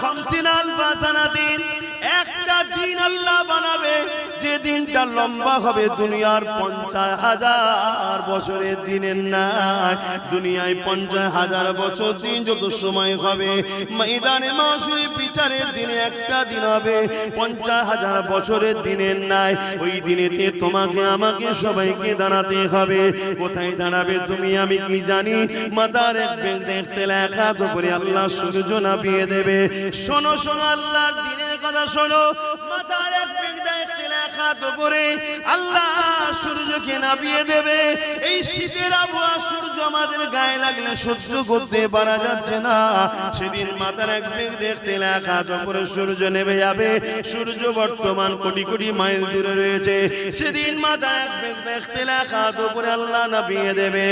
খামসিন বাসানা দিন একটা দিন আল্লাহ বানাবে, যে দিনটা লম্বা হবে দুনিয়ার পঞ্চাশ হাজার বছরের দিনের নাই দুনিয়ায় পঞ্চাশ হাজার বছর দিন যত সময় হবে, ময়দানে মাসুরি বিচারের দিনে একটা দিন হবে। পঞ্চাশ হাজার বছরের দিনের নাই। ওই দিনেতে তোমাকে, আমাকে সবাইকে দাঁড়াতে হবে। কোথায় দাঁড়াবে তুমি আমি কি জানি। মাতার এক দেখতে লেখা তো করে আল্লাহ সূর্য নাপিয়ে দেবে। শোনো শোনো, আল্লাহর দিনের কথা শোনো। মাতার এক দেখতে লেখা তো করে আল্লাহ সূর্যকে নাপিয়ে দেবে। এই শীতের আবহাওয়া সূর্য আমাদের গায়ে লাগলে সহ্য করতে পারা যাচ্ছে না। সেদিন মাতার এক বেগ দেখতে লেখা যখন সূর্য নেমে যাবে, সূর্য বর্তমান কোটি কোটি মাইল দূরে রয়েছে। সেদিন মাতার এক বেগ দেখতে লেখা করে আল্লাহ নাপিয়ে দেবে।